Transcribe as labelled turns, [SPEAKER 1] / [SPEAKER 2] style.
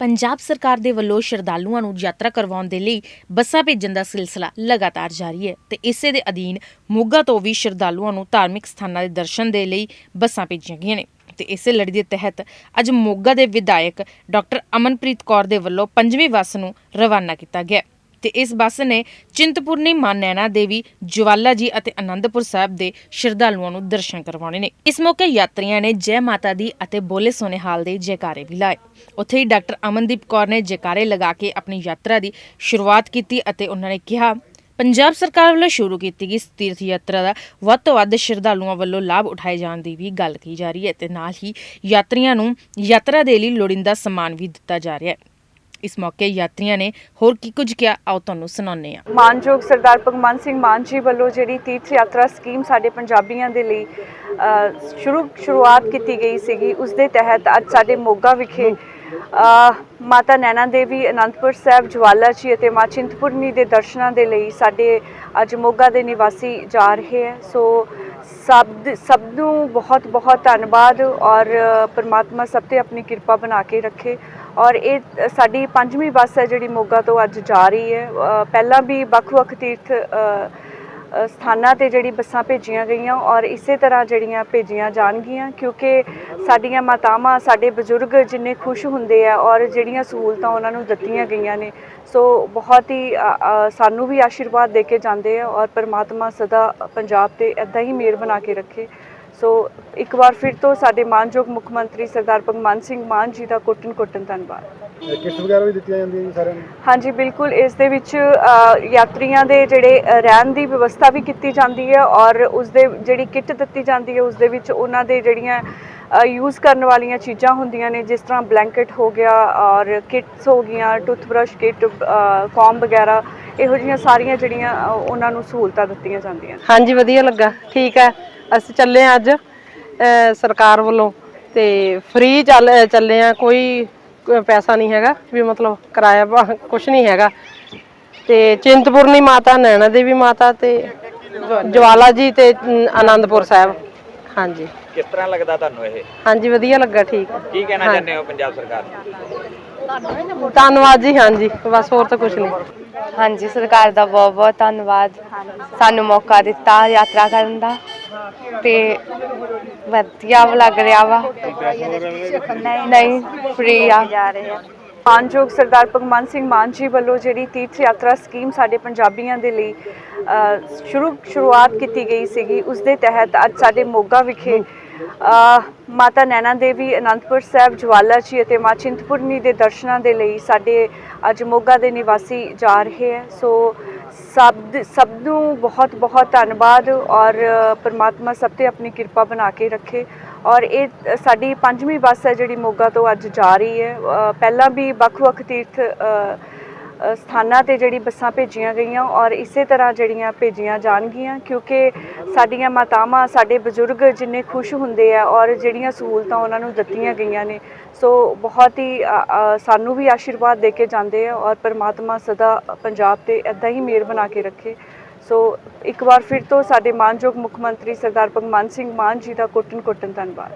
[SPEAKER 1] ਪੰਜਾਬ ਸਰਕਾਰ ਦੇ ਵੱਲੋਂ ਸ਼ਰਧਾਲੂਆਂ ਨੂੰ ਯਾਤਰਾ ਕਰਵਾਉਣ ਦੇ ਲਈ ਬੱਸਾਂ ਭੇਜਣ ਦਾ ਸਿਲਸਿਲਾ ਲਗਾਤਾਰ ਜਾਰੀ ਹੈ ਤੇ ਇਸੇ ਦੇ ਅਧੀਨ ਮੋਗਾ ਤੋਂ ਵੀ ਸ਼ਰਧਾਲੂਆਂ ਨੂੰ ਧਾਰਮਿਕ ਸਥਾਨਾਂ ਦੇ ਦਰਸ਼ਨ ਦੇ ਲਈ ਬੱਸਾਂ ਭੇਜੀਆਂ ਗਈਆਂ ਨੇ ਤੇ ਇਸੇ ਲੜੀ ਦੇ ਤਹਿਤ ਅੱਜ ਮੋਗਾ ਦੇ ਵਿਧਾਇਕ ਡਾਕਟਰ ਅਮਨਪ੍ਰੀਤ ਕੌਰ ਦੇ ਵੱਲੋਂ ਪੰਜਵੀਂ ਬੱਸ ਨੂੰ ਰਵਾਨਾ ਕੀਤਾ ਗਿਆ। ਤੇ ਇਸ ਬੱਸ ਨੇ ਚਿੰਤਪੁਰਨੀ ਮਾਂ ਨੈਣਾ ਦੇਵੀ, ਜਵਾਲਾ ਜੀ ਅਤੇ ਆਨੰਦਪੁਰ ਸਾਹਿਬ ਦੇ ਸ਼ਰਧਾਲੂਆਂ ਨੂੰ ਦਰਸ਼ਨ ਕਰਵਾਉਣੇ ਨੇ। ਇਸ ਮੌਕੇ ਯਾਤਰੀਆਂ ਨੇ ਜੈ ਮਾਤਾ ਦੀ ਅਤੇ ਬੋਲੇ ਸੋਨੇ ਹਾਲ ਦੇ ਜੈਕਾਰੇ ਵੀ ਲਾਏ। ਉੱਥੇ ਹੀ ਡਾਕਟਰ ਅਮਨਦੀਪ ਕੌਰ ਨੇ ਜੈਕਾਰੇ ਲਗਾ ਕੇ ਆਪਣੀ ਯਾਤਰਾ ਦੀ ਸ਼ੁਰੂਆਤ ਕੀਤੀ ਅਤੇ ਉਹਨਾਂ ਨੇ ਕਿਹਾ, ਪੰਜਾਬ ਸਰਕਾਰ ਵੱਲੋਂ ਸ਼ੁਰੂ ਕੀਤੀ ਗਈ ਇਸ ਤੀਰਥ ਯਾਤਰਾ ਦਾ ਵੱਧ ਤੋਂ ਵੱਧ ਸ਼ਰਧਾਲੂਆਂ ਵੱਲੋਂ ਲਾਭ ਉਠਾਏ ਜਾਣ ਦੀ ਵੀ ਗੱਲ ਕੀਤੀ ਜਾ ਰਹੀ ਹੈ ਤੇ ਨਾਲ ਹੀ ਯਾਤਰੀਆਂ ਨੂੰ ਯਾਤਰਾ ਦੇ ਲਈ ਲੋੜੀਂਦਾ ਸਮਾਨ ਵੀ ਦਿੱਤਾ ਜਾ ਰਿਹਾ ਹੈ। ਇਸ ਮੌਕੇ ਯਾਤਰੀਆਂ ਨੇ ਹੋਰ ਕੀ ਕੁਝ ਕਿਹਾ, ਆਓ ਤੁਹਾਨੂੰ ਸੁਣਾਉਂਦੇ ਹਾਂ।
[SPEAKER 2] ਮਾਨਯੋਗ ਸਰਦਾਰ ਭਗਵੰਤ ਸਿੰਘ ਮਾਨ ਜੀ ਵੱਲੋਂ ਜਿਹੜੀ ਤੀਰਥ ਯਾਤਰਾ ਸਕੀਮ ਸਾਡੇ ਪੰਜਾਬੀਆਂ ਦੇ ਲਈ ਸ਼ੁਰੂ, ਸ਼ੁਰੂਆਤ ਕੀਤੀ ਗਈ ਸੀਗੀ, ਉਸ ਦੇ ਤਹਿਤ ਅੱਜ ਸਾਡੇ ਮੋਗਾ ਵਿਖੇ ਮਾਤਾ ਨੈਣਾ ਦੇਵੀ, ਅਨੰਦਪੁਰ ਸਾਹਿਬ, ਜਵਾਲਾ ਜੀ ਅਤੇ ਮਾਂ ਚਿੰਤਪੁਰਨੀ ਦੇ ਦਰਸ਼ਨਾਂ ਦੇ ਲਈ ਸਾਡੇ ਅੱਜ ਮੋਗਾ ਦੇ ਨਿਵਾਸੀ ਜਾ ਰਹੇ ਹੈ। ਸੋ ਸਭ ਸਭ ਨੂੰ ਬਹੁਤ ਬਹੁਤ ਧੰਨਵਾਦ ਔਰ ਪਰਮਾਤਮਾ ਸਭ ਤੇ ਆਪਣੀ ਕਿਰਪਾ ਬਣਾ ਕੇ ਰੱਖੇ। ਔਰ ਇਹ ਸਾਡੀ ਪੰਜਵੀਂ ਬੱਸ ਹੈ ਜਿਹੜੀ ਮੋਗਾ ਤੋਂ ਅੱਜ ਜਾ ਰਹੀ ਹੈ। ਪਹਿਲਾਂ ਵੀ ਵੱਖ-ਵੱਖ ਤੀਰਥ ਸਥਾਨਾਂ ਤੇ ਜਿਹੜੀ ਬੱਸਾਂ ਭੇਜੀਆਂ ਗਈਆਂ ਔਰ ਇਸੇ ਤਰ੍ਹਾਂ ਜਿਹੜੀਆਂ ਭੇਜੀਆਂ ਜਾਣਗੀਆਂ ਕਿਉਂਕਿ ਸਾਡੀਆਂ ਮਾਤਾਵਾਂ, ਸਾਡੇ ਬਜ਼ੁਰਗ ਜਿੰਨੇ ਖੁਸ਼ ਹੁੰਦੇ ਆ ਔਰ ਜਿਹੜੀਆਂ ਸਹੂਲਤਾਂ ਉਹਨਾਂ ਨੂੰ ਦਿੱਤੀਆਂ ਗਈਆਂ ਨੇ, ਸੋ ਬਹੁਤ ਹੀ ਸਾਨੂੰ ਵੀ ਆਸ਼ੀਰਵਾਦ ਦੇ ਕੇ ਜਾਂਦੇ ਆ ਔਰ ਪਰਮਾਤਮਾ ਸਦਾ ਪੰਜਾਬ ਤੇ ਇਦਾਂ ਹੀ ਮਿਹਰ ਬਣਾ ਕੇ ਰੱਖੇ। ਸੋ ਇੱਕ ਵਾਰ ਫਿਰ ਤੋਂ ਸਾਡੇ ਮਾਨਯੋਗ ਮੁੱਖ ਮੰਤਰੀ ਸਰਦਾਰ ਭਗਵੰਤ ਸਿੰਘ ਮਾਨ ਜੀ ਦਾ ਕੋਟਨ ਕੋਟਨ ਧੰਨਵਾਦ।
[SPEAKER 3] ਕਿਸ਼ਤ ਵਗੈਰਾ ਵੀ ਦਿੱਤੀਆਂ ਜਾਂਦੀਆਂ ਜੀ ਸਾਰਿਆਂ ਨੂੰ?
[SPEAKER 2] ਹਾਂਜੀ ਬਿਲਕੁਲ। ਇਸ ਦੇ ਵਿੱਚ ਯਾਤਰੀਆਂ ਦੇ ਜਿਹੜੇ ਰਹਿਣ ਦੀ ਵਿਵਸਥਾ ਵੀ ਕੀਤੀ ਜਾਂਦੀ ਹੈ ਔਰ ਉਸ ਦੇ ਜਿਹੜੀ ਕਿੱਟ ਦਿੱਤੀ ਜਾਂਦੀ ਹੈ ਉਸ ਦੇ ਵਿੱਚ ਉਹਨਾਂ ਦੇ ਜਿਹੜੀਆਂ ਯੂਜ਼ ਕਰਨ ਵਾਲੀਆਂ ਚੀਜ਼ਾਂ ਹੁੰਦੀਆਂ ਨੇ ਜਿਸ ਤਰ੍ਹਾਂ ਬਲੈਂਕਟ ਹੋ ਗਿਆ ਔਰ ਕਿਟਸ ਹੋ ਗਈਆਂ ਟੂਥਬ੍ਰਸ਼ ਕਿਟ ਕੌਮ ਵਗੈਰਾ ਇਹੋ ਜਿਹੀਆਂ ਸਾਰੀਆਂ ਜਿਹੜੀਆਂ ਉਹਨਾਂ ਨੂੰ ਸਹੂਲਤਾਂ ਦਿੱਤੀਆਂ ਜਾਂਦੀਆਂ
[SPEAKER 4] ਹਾਂਜੀ ਵਧੀਆ ਲੱਗਾ। ਠੀਕ ਹੈ। ਅਸੀਂ ਚੱਲੇ ਹਾਂ ਅੱਜ ਸਰਕਾਰ ਵੱਲੋਂ ਤੇ ਫ੍ਰੀ ਚੱਲ ਚੱਲੇ ਆ ਕੋਈ ਪੈਸਾ ਨਹੀਂ ਹੈਗਾ ਵੀ ਮਤਲਬ ਕਿਰਾਇਆ ਕੁਝ ਨਹੀਂ ਹੈਗਾ। ਤੇ ਚਿੰਤਪੁਰਨੀ ਮਾਤਾ ਨੈਣਾ ਦੇਵੀ ਮਾਤਾ ਤੇ ਜਵਾਲਾ ਜੀ ਤੇ ਆਨੰਦਪੁਰ ਸਾਹਿਬ। ਹਾਂਜੀ।
[SPEAKER 5] ਕਿਸ ਤਰ੍ਹਾਂ ਲੱਗਦਾ ਤੁਹਾਨੂੰ ਇਹ?
[SPEAKER 4] ਹਾਂਜੀ ਵਧੀਆ ਲੱਗਾ ਠੀਕ। ਹੈ
[SPEAKER 5] ਕੀ ਕਹਿਣਾ ਚਾਹੁੰਦੇ ਹੋ ਪੰਜਾਬ ਸਰਕਾਰ ਨੂੰ?
[SPEAKER 4] ਧੰਨਵਾਦ ਜੀ ਹਾਂਜੀ। ਬਸ ਹੋਰ ਤਾਂ ਕੁਝ ਨਹੀਂ।
[SPEAKER 6] ਹਾਂਜੀ ਸਰਕਾਰ ਦਾ ਬਹੁਤ ਬਹੁਤ ਧੰਨਵਾਦ। ਸਾਨੂੰ ਮੌਕਾ ਦਿੱਤਾ ਯਾਤਰਾ ਕਰਨ ਦਾ। ਤੇ ਵਧੀਆ ਲੱਗ ਰਿਹਾ ਵਾ। ਨਹੀਂ ਫ੍ਰੀ ਆ।
[SPEAKER 2] ਮਾਨਯੋਗ ਸਰਦਾਰ ਭਗਵੰਤ ਸਿੰਘ ਮਾਨ ਜੀ ਵੱਲੋਂ ਜਿਹੜੀ ਤੀਰਥ ਯਾਤਰਾ ਸਕੀਮ ਸਾਡੇ ਪੰਜਾਬੀਆਂ ਦੇ ਲਈ ਸ਼ੁਰੂ, ਸ਼ੁਰੂਆਤ ਕੀਤੀ ਗਈ ਸੀਗੀ, ਉਸ ਦੇ ਤਹਿਤ ਅੱਜ ਸਾਡੇ ਮੋਗਾ ਵਿਖੇ ਮਾਤਾ ਨੈਣਾ ਦੇਵੀ, ਅਨੰਦਪੁਰ ਸਾਹਿਬ, ਜਵਾਲਾ ਜੀ ਅਤੇ ਮਾਂ ਚਿੰਤਪੁਰਨੀ ਦੇ ਦਰਸ਼ਨਾਂ ਦੇ ਲਈ ਸਾਡੇ ਅੱਜ ਮੋਗਾ ਦੇ ਨਿਵਾਸੀ ਜਾ ਰਹੇ ਹੈ। ਸੋ ਸਭ ਸਭ ਨੂੰ ਬਹੁਤ ਬਹੁਤ ਧੰਨਵਾਦ ਔਰ ਪਰਮਾਤਮਾ ਸਭ ਤੇ ਆਪਣੀ ਕਿਰਪਾ ਬਣਾ ਕੇ ਰੱਖੇ ਔਰ ਇਹ ਸਾਡੀ ਪੰਜਵੀਂ ਬੱਸ ਹੈ ਜਿਹੜੀ ਮੋਗਾ ਤੋਂ ਅੱਜ ਜਾ ਰਹੀ ਹੈ। ਪਹਿਲਾਂ ਵੀ ਵੱਖ-ਵੱਖ ਤੀਰਥ ਸਥਾਨਾਂ ਤੇ ਜਿਹੜੀ ਬੱਸਾਂ ਭੇਜੀਆਂ ਗਈਆਂ ਔਰ ਇਸੇ ਤਰ੍ਹਾਂ ਜਿਹੜੀਆਂ ਭੇਜੀਆਂ ਜਾਣਗੀਆਂ ਕਿਉਂਕਿ ਸਾਡੀਆਂ ਮਾਤਾਵਾਂ, ਸਾਡੇ ਬਜ਼ੁਰਗ ਜਿੰਨੇ ਖੁਸ਼ ਹੁੰਦੇ ਆ ਔਰ ਜਿਹੜੀਆਂ ਸਹੂਲਤਾਂ ਉਹਨਾਂ ਨੂੰ ਦਿੱਤੀਆਂ ਗਈਆਂ ਨੇ, ਸੋ ਬਹੁਤ ਹੀ ਸਾਨੂੰ ਵੀ ਆਸ਼ੀਰਵਾਦ ਦੇ ਕੇ ਜਾਂਦੇ ਆ ਔਰ ਪਰਮਾਤਮਾ ਸਦਾ ਪੰਜਾਬ ਤੇ ਇਦਾਂ ਹੀ ਮਿਹਰ ਬਣਾ ਕੇ ਰੱਖੇ। ਸੋ ਇੱਕ ਵਾਰ ਫਿਰ ਤੋਂ ਸਾਡੇ ਮਾਨਯੋਗ ਮੁੱਖ ਮੰਤਰੀ ਸਰਦਾਰ ਭਗਵੰਤ ਸਿੰਘ ਮਾਨ ਜੀ ਦਾ ਕੋਟਨ ਕੋਟਨ ਧੰਨਵਾਦ।